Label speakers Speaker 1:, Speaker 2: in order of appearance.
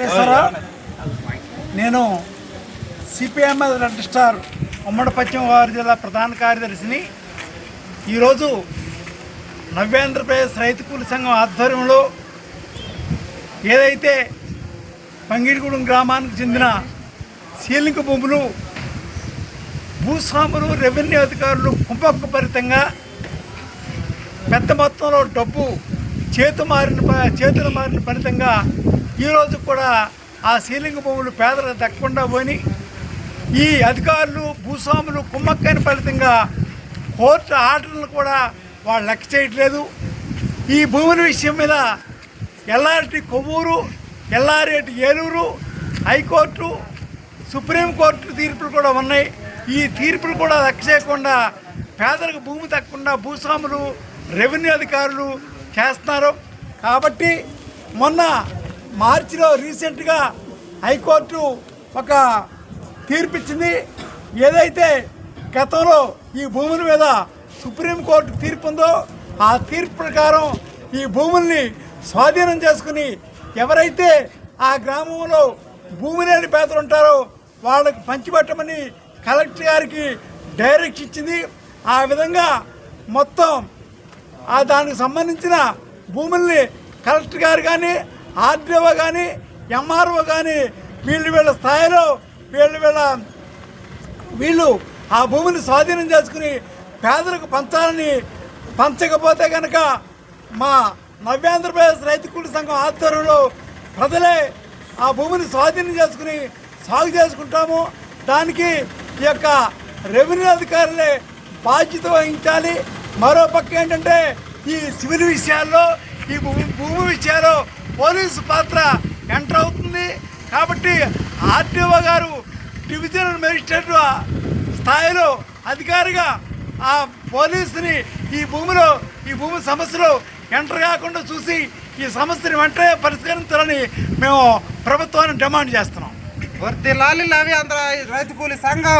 Speaker 1: వెంకటేశ్వరరావు నేను CPM red star ఉమ్మడి పశ్చిమ గోదావరి జిల్లా ప్రధాన కార్యదర్శిని. ఈరోజు నవ్యాంధ్రప్రదేశ్ రైతు కూలి సంఘం ఆధ్వర్యంలో ఏదైతే పంగిడిగూడెం గ్రామానికి చెందిన సీలింగ్ భూములు భూస్వాములు రెవెన్యూ అధికారులు కుంభకుపరితంగా పెద్ద మొత్తంలో డబ్బు చేతు మారిన ప- చేతులు మారిన ఫలితంగా ఈరోజు కూడా ఆ సీలింగ్ భూములు పేదలకు దక్కకుండా పోని ఈ అధికారులు భూస్వాములు కుమ్మక్కైన ఫలితంగా కోర్టు ఆర్డర్లు కూడా వాళ్ళు లెక్క చేయట్లేదు. ఈ భూముల విషయం మీద LRT Kovvur LRAT Eluru high court supreme court తీర్పులు కూడా ఉన్నాయి. ఈ తీర్పులు కూడా లెక్క చేయకుండా పేదలకు భూమి తక్కకుండా భూస్వాములు రెవెన్యూ అధికారులు చేస్తున్నారు. కాబట్టి మొన్న మార్చిలో రీసెంట్గా హైకోర్టు ఒక తీర్పిచ్చింది. ఏదైతే గతంలో ఈ భూముల మీద సుప్రీంకోర్టు తీర్పు ఉందో ఆ తీర్పు ప్రకారం ఈ భూముల్ని స్వాధీనం చేసుకుని ఎవరైతే ఆ గ్రామంలో భూమి లేని పేదలు ఉంటారో వాళ్ళకి పంచిపెట్టమని కలెక్టర్ గారికి డైరెక్ట్ ఇచ్చింది. ఆ విధంగా మొత్తం ఆ దానికి సంబంధించిన భూముల్ని కలెక్టర్ గారు కానీ ఆర్డీఓ కానీ ఎంఆర్ఓ కానీ వీళ్ళు వీళ్ళ స్థాయిలో వీళ్ళు వీళ్ళ వీళ్ళు ఆ భూమిని స్వాధీనం చేసుకుని పేదలకు పంచాలని పంచకపోతే కనుక మా నవ్యాంధ్రప్రదేశ్ రైతు కూలి సంఘం ఆధ్వర్యంలో ప్రజలే ఆ భూమిని స్వాధీనం చేసుకుని సాగు చేసుకుంటాము. దానికి ఈ యొక్క రెవెన్యూ అధికారులే బాధ్యత వహించాలి. మరో పక్క ఏంటంటే ఈ సివిల్ విషయాల్లో ఈ భూమి భూమి విషయాల్లో పోలీసు పాత్ర ఎంటర్ అవుతుంది. కాబట్టి ఆర్టీఓ గారు డివిజనల్ మెజిస్ట్రేట్ స్థాయిలో అధికారిగా ఆ పోలీసుని ఈ భూమిలో ఈ భూమి సమస్యలో ఎంటర్ కాకుండా చూసి ఈ సమస్యని వెంటనే పరిష్కరించాలని మేము ప్రభుత్వాన్ని డిమాండ్ చేస్తున్నాం.
Speaker 2: వర్తి లాలి లవి ఆంధ్ర రైతు కూలి సంఘం.